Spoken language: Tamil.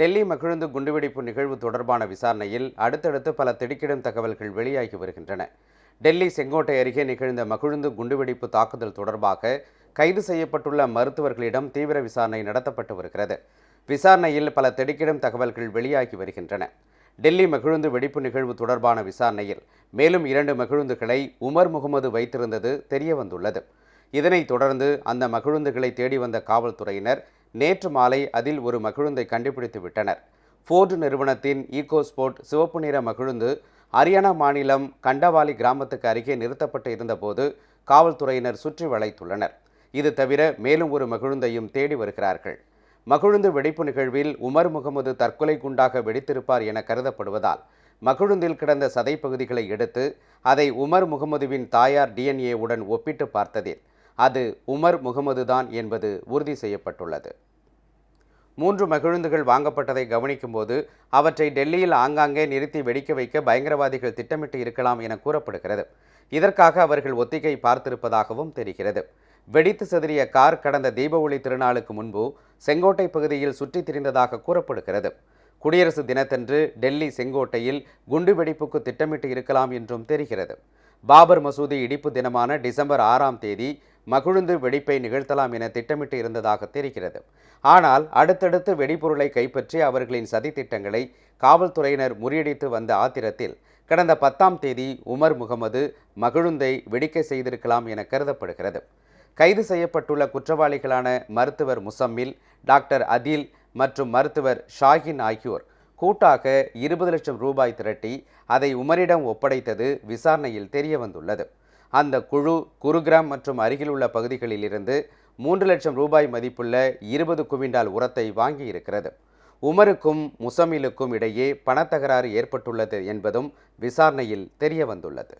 டெல்லி மகிழுந்து குண்டுவெடிப்பு நிகழ்வு தொடர்பான விசாரணையில் அடுத்தடுத்து பல திடுக்கிடும் தகவல்கள் வெளியாகி வருகின்றன. டெல்லி செங்கோட்டை அருகே நிகழ்ந்த மகிழுந்து குண்டுவெடிப்பு தாக்குதல் தொடர்பாக கைது செய்யப்பட்டுள்ள மருத்துவர்களிடம் தீவிர விசாரணை நடத்தப்பட்டு வருகிறது. விசாரணையில் பல திடுக்கிடும் தகவல்கள் வெளியாகி வருகின்றன. டெல்லி மகிழுந்து வெடிப்பு நிகழ்வு தொடர்பான விசாரணையில் மேலும் இரண்டு மகிழுந்துகளை உமர் முகமது வைத்திருந்தது தெரிய வந்துள்ளது இதனைத் தொடர்ந்து அந்த மகிழுந்துகளை தேடி வந்த காவல்துறையினர் நேற்று மாலை அதில் ஒரு மகிழுந்தை கண்டுபிடித்து விட்டனர். ஃபோர்டு நிறுவனத்தின் ஈகோ ஸ்போர்ட் சிவப்பு நிற மகிழுந்து ஹரியானா மாநிலம் கண்டவாலி கிராமத்துக்கு அருகே நிறுத்தப்பட்டு இருந்தபோது காவல்துறையினர் சுற்றி வளைத்துள்ளனர். இது தவிர மேலும் ஒரு மகிழுந்தையும் தேடி வருகிறார்கள். மகிழுந்து வெடிப்பு நிகழ்வில் உமர் முகமது தற்கொலை குண்டாக வெடித்திருப்பார் என கருதப்படுவதால் மகிழுந்தில் கிடந்த சதைப்பகுதிகளை எடுத்து அதை உமர் முகமதுவின் தாயார் டிஎன்ஏவுடன் ஒப்பிட்டு பார்த்ததில் அது உமர் முகமது தான் என்பது உறுதி செய்யப்பட்டுள்ளது. மூன்று மகிழுந்துகள் வாங்கப்பட்டதை கவனிக்கும்போது அவற்றை டெல்லியில் ஆங்காங்கே நிறுத்தி வெடிக்க வைக்க பயங்கரவாதிகள் திட்டமிட்டு இருக்கலாம் என கூறப்படுகிறது. இதற்காக அவர்கள் ஒத்திகை பார்த்திருப்பதாகவும் தெரிகிறது. வெடித்து சிதறிய கார் கடந்த தீப ஒளி திருநாளுக்கு முன்பு செங்கோட்டை பகுதியில் சுற்றித் திரிந்ததாக கூறப்படுகிறது. குடியரசு தினத்தன்று டெல்லி செங்கோட்டையில் குண்டு வெடிப்புக்கு திட்டமிட்டு இருக்கலாம் என்றும் தெரிகிறது. பாபர் மசூதி இடிப்பு தினமான டிசம்பர் ஆறாம் தேதி மகிழுந்து வெடிப்பை நிகழ்த்தலாம் என திட்டமிட்டு இருந்ததாக தெரிகிறது. ஆனால் அடுத்தடுத்து வெடிபொருளை கைப்பற்றி அவர்களின் சதித்திட்டங்களை காவல்துறையினர் முறியடித்து வந்த ஆத்திரத்தில் கடந்த பத்தாம் தேதி உமர் முகமது மகிழுந்தை வெடிக்க செய்திருக்கலாம் என கருதப்படுகிறது. கைது செய்யப்பட்டுள்ள குற்றவாளிகளான மருத்துவர் முசம்மில் டாக்டர் அதில் மற்றும் மருத்துவர் ஷாஹின் ஆகியோர் கூட்டாக இருபது லட்சம் ரூபாய் திரட்டி அதை உமரிடம் ஒப்படைத்தது விசாரணையில் தெரிய வந்துள்ளது அந்த குழு குருகிராம் மற்றும் அருகிலுள்ள பகுதிகளிலிருந்து மூன்று லட்சம் ரூபாய் மதிப்புள்ள இருபது குவிண்டால் உரத்தை வாங்கியிருக்கிறது. உமருக்கும் முசமிலுக்கும் இடையே பணத்தகராறு ஏற்பட்டுள்ளது என்பதும் விசாரணையில் தெரிய வந்துள்ளது